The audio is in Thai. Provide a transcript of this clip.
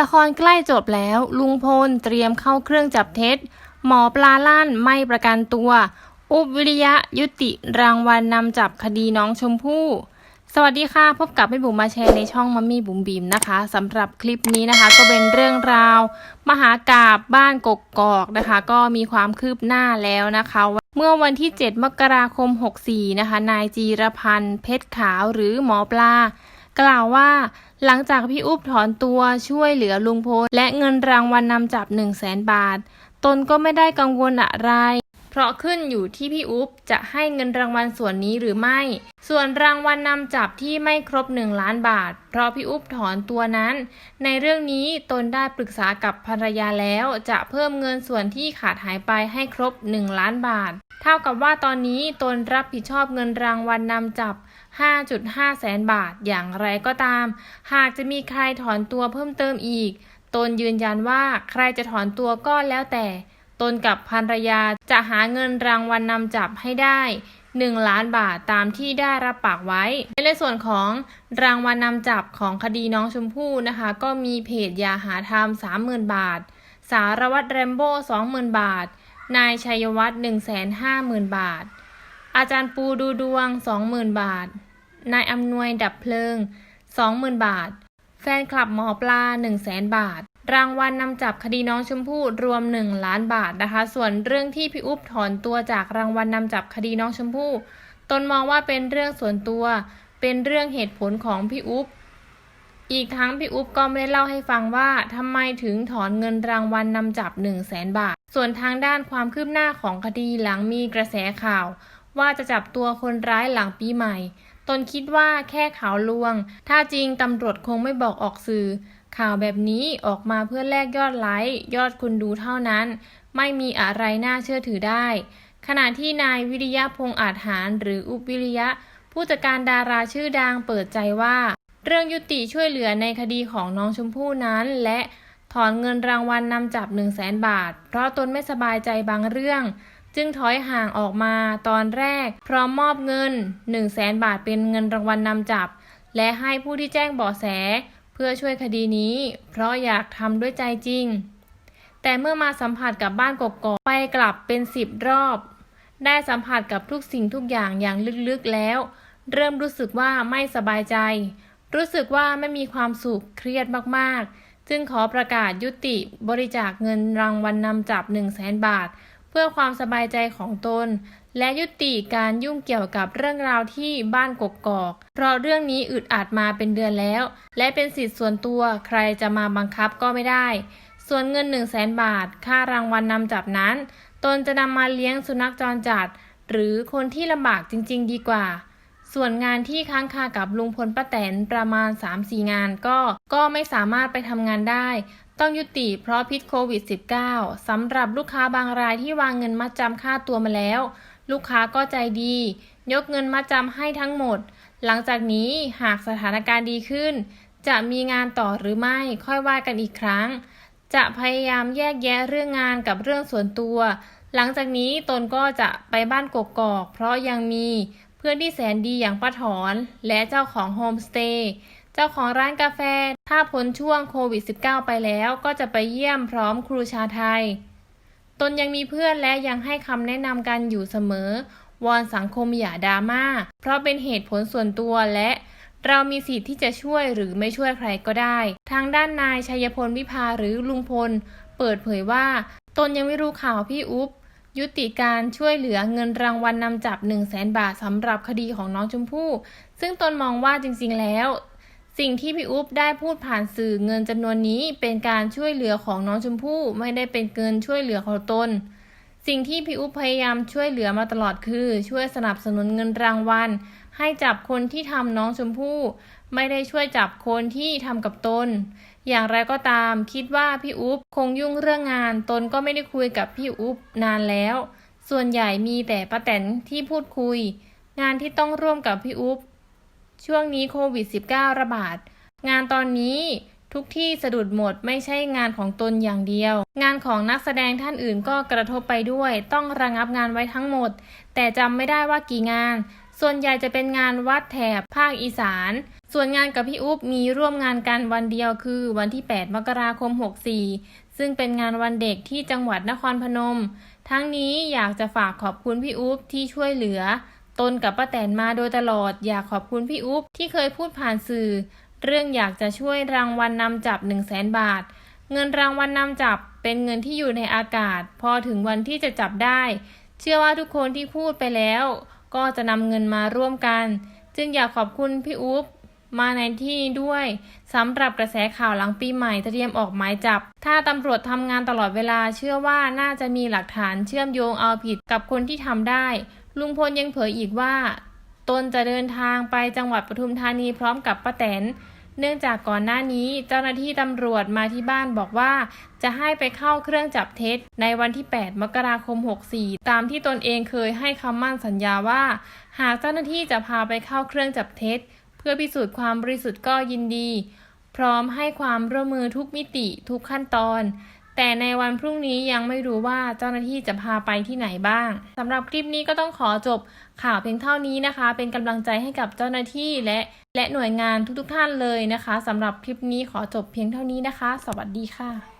ละครใกล้จบแล้ว ลุงพลเตรียมเข้าเครื่องจับเท็จ หมอปลาลั่นไม่ประกันตัว อุบวิริยะยุติรางวัลนนำจับคดีน้องชมพู่สวัสดีค่ะพบกับแม่บุ๋มมาแชร์ในช่องมัมมี่บุ๋มบีมนะคะสำหรับคลิปนี้นะคะ ก็เป็นเรื่องราว มหากาบบ้านกกกอกนะคะ ก็มีความคืบหน้าแล้วนะคะเมื่อวันที่ 7 มกราคม 64 นะคะ นายจีรพันธ์เพชรขาวหรือหมอปลา กล่าวว่า หลังจากพี่อุ๊บถอนตัวช่วยเหลือลุงพลและเงินรางวัลนนำจับ 1 0 0 0 0แสนบาท ตนก็ไม่ได้กังวลอะไร เพราะขึ้นอยู่ที่พี่อุ๊บจะให้เงินรางวัลส่วนนี้หรือไม่ ส่วนรางวัลนนำจับที่ไม่ครบ 1 ล้านบาท เพราะพี่อุ๊บถอนตัวนั้น ในเรื่องนี้ตนได้ปรึกษากับภรรยาแล้วจะเพิ่มเงินส่วนที่ขาดหายไปให้ครบ 1 ล้านบาท เท่ากับว่าตอนนี้ตนรับผิดชอบเงินรางวัลนนำจับ 5.5 แสนบาทอย่างไรก็ตาม หากจะมีใครถอนตัวเพิ่มเติมอีก ตนยืนยันว่าใครจะถอนตัวก็แล้วแต่ ตนกับภรรยาจะหาเงินรางวัลนนำจับให้ได้ 1 ล้านบาทตามที่ได้รับปากไว้ ในส่วนของรางวัลนนำจับของคดีน้องชมพู่นะคะ ก็มีเพจยาหาธรรม 30,000 บาท สารวัตรแรมโบ้20,000 บาท นายชัยวัฒน์150,000 บาท อาจารย์ปูดูดวง 20,000 บาท นายอำนวยดับเพลิง 20,000 บาท แฟนคลับหมอปลา 100,000บาท รางวัลนนำจับคดีน้องชมพู่รวม 1 ล้านบาทนะคะ ส่วนเรื่องที่พี่อุ๊บถอนตัวจากรางวัลนนำจับคดีน้องชมพู่ตนมองว่าเป็นเรื่องส่วนตัว เป็นเรื่องเหตุผลของพี่อุ๊บอีกทั้งพี่อุ๊บก็ไม่ได้เล่าให้ฟังว่าทำไมถึงถอนเงินรางวัลนนำจับ 1 0 0 0 0แสนบาท ส่วนทางด้านความคืบหน้าของคดีหลังมีกระแสข่าว ว่าจะจับตัวคนร้ายหลังปีใหม่ ตนคิดว่าแค่ข่าวลวง ถ้าจริงตำรวจคงไม่บอกออกสื่อ ข่าวแบบนี้ออกมาเพื่อแลกยอดไลค์ยอดคนดูเท่านั้น ไม่มีอะไรน่าเชื่อถือได้ ขณะที่นายวิริยะพงอาจหาร หรืออุบวิริยะ ผู้จัดการดาราชื่อดังเปิดใจว่า เรื่องยุติช่วยเหลือในคดีของน้องชมพู่นั้น และถอนเงินรางวัลนนำจับ 1 0 0 0 0แสนบาท เพราะตนไม่สบายใจบางเรื่อง จึงถอยห่างออกมาตอนแรก พร้อมมอบเงิน 1 0 0 0 0แสนบาทเป็นเงินรางวัลนนำจับ และให้ผู้ที่แจ้งเบาะแส เพื่อช่วยคดีนี้ เพราะอยากทำด้วยใจจริง แต่เมื่อมาสัมผัสกับบ้านกกอกไปกลับเป็นสิบรอบ ได้สัมผัสกับทุกสิ่งทุกอย่างอย่างลึกๆแล้ว เริ่มรู้สึกว่าไม่สบายใจ รู้สึกว่าไม่มีความสุขเครียดมากๆ จึงขอประกาศยุติบริจาคเงินรางวัลนนำจับ 1 0 0 0 0แสนบาท พื่อความสบายใจของตน และยุติการยุ่งเกี่ยวกับเรื่องราวที่บ้านกกอก เพราะเรื่องนี้อึดอัดมาเป็นเดือนแล้ว และเป็นสิทธิ์ส่วนตัวใครจะมาบังคับก็ไม่ได้ ส่วนเงิน 1 0 0 0 0แสนบาท ค่ารางวัลนนำจับนั้น ตนจะนำมาเลี้ยงสุนัขจรจัด หรือคนที่ลำบากจริง ๆ ดีกว่าส่วนงานที่ค้างคากับลุงพลป้าแตนประมาณ 3-4 งานก็ก็ไม่สามารถไปทำงานได้ ต้องยุติเพราะพิษโควิด -19 สำหรับลูกค้าบางรายที่วางเงินมัดจำค่าตัวมาแล้ว ลูกค้าก็ใจดี ยกเงินมัดจำให้ทั้งหมด หลังจากนี้หากสถานการณ์ดีขึ้น จะมีงานต่อหรือไม่ค่อยว่ากันอีกครั้ง จะพยายามแยกแยะเรื่องงานกับเรื่องส่วนตัว หลังจากนี้ตนก็จะไปบ้านกกอก เพราะยังมีเพื่อนที่แสนดีอย่างป้าถอน และเจ้าของโฮมสเตย์ เจ้าของร้านกาแฟ ถ้าพ้นช่วงโควิด -19 ไปแล้วก็จะไปเยี่ยมพร้อมครูชาไทย ตนยังมีเพื่อนและยังให้คำแนะนำกันอยู่เสมอ วอนสังคมอย่าดราม่า เพราะเป็นเหตุผลส่วนตัวและเรามีสิทธิ์ที่จะช่วยหรือไม่ช่วยใครก็ได้ ทางด้านนายชัยพลวิภาหรือลุงพล เปิดเผยว่า ตนยังไม่รู้ข่าวพี่อุ๊บยุติการช่วยเหลือเงินรางวัลนนำจับ 1 0 0 0 0แสนบาทสำหรับคดีของน้องชมพู่ ซึ่งตนมองว่าจริงๆแล้ว สิ่งที่พี่อุ๊บได้พูดผ่านสื่อเงินจำนวนนี้เป็นการช่วยเหลือของน้องชมพู่ไม่ได้เป็นเงินช่วยเหลือของตน สิ่งที่พี่อุ๊บพยายามช่วยเหลือมาตลอดคือ ช่วยสนับสนุนเงินรางวัล ให้จับคนที่ทำน้องชมพู่ไม่ได้ช่วยจับคนที่ทำกับตน อย่างไรก็ตามคิดว่าพี่อุ๊บคงยุ่งเรื่องงาน ตนก็ไม่ได้คุยกับพี่อุ๊บนานแล้ว ส่วนใหญ่มีแต่ป้าแตนที่พูดคุย งานที่ต้องร่วมกับพี่อุ๊บ ช่วงนี้โควิด -19 ระบาด งานตอนนี้ทุกที่สะดุดหมดไม่ใช่งานของตนอย่างเดียว งานของนักแสดงท่านอื่นก็กระทบไปด้วย ต้องระงับงานไว้ทั้งหมด แต่จำไม่ได้ว่ากี่งาน ส่วนใหญ่จะเป็นงานวัดแถบภาคอีสาน ส่วนงานกับพี่อุ๊บมีร่วมงานกันวันเดียวคือวันที่ 8 มกราคม 64 ซึ่งเป็นงานวันเด็กที่จังหวัดนครพนม ทั้งนี้อยากจะฝากขอบคุณพี่อุ๊บที่ช่วยเหลือ ตนกับป้าแตนมาโดยตลอดอยากขอบคุณพี่อุ๊บที่เคยพูดผ่านสื่อ เรื่องอยากจะช่วยรางวัลนนำจับ 1 0 0 0 0แสนบาท เงินรางวัลนนำจับเป็นเงินที่อยู่ในอากาศ พอถึงวันที่จะจับได้ เชื่อว่าทุกคนที่พูดไปแล้ว ก็จะนำเงินมาร่วมกัน จึงอยากขอบคุณพี่อุ๊บมาในที่นี้ด้วยสำหรับกระแสข่าวหลังปีใหม่เตรียมออกหมายจับ ถ้าตำรวจทำงานตลอดเวลาเชื่อว่าน่าจะมีหลักฐานเชื่อมโยงเอาผิดกับคนที่ทำได้ ลุงพลยังเผยอีกว่าตนจะเดินทางไปจังหวัดปทุมธานีพร้อมกับป้าแตน เนื่องจากก่อนหน้านี้เจ้าหน้าที่ตำรวจมาที่บ้านบอกว่า จะให้ไปเข้าเครื่องจับเท็จ ในวันที่ 8 มกราคม 64 ตามที่ตนเองเคยให้คำมั่นสัญญาว่า หากเจ้าหน้าที่จะพาไปเข้าเครื่องจับเท็จ เพื่อพิสูจน์ความบริสุทธิ์ก็ยินดี พร้อมให้ความร่วมมือทุกมิติทุกขั้นตอน แต่ในวันพรุ่งนี้ยังไม่รู้ว่าเจ้าหน้าที่จะพาไปที่ไหนบ้างสำหรับคลิปนี้ก็ต้องขอจบข่าวเพียงเท่านี้นะคะ เป็นกำลังใจให้กับเจ้าหน้าที่และและหน่วยงานทุกๆท่านเลยนะคะสำหรับคลิปนี้ขอจบเพียงเท่านี้นะคะ สวัสดีค่ะ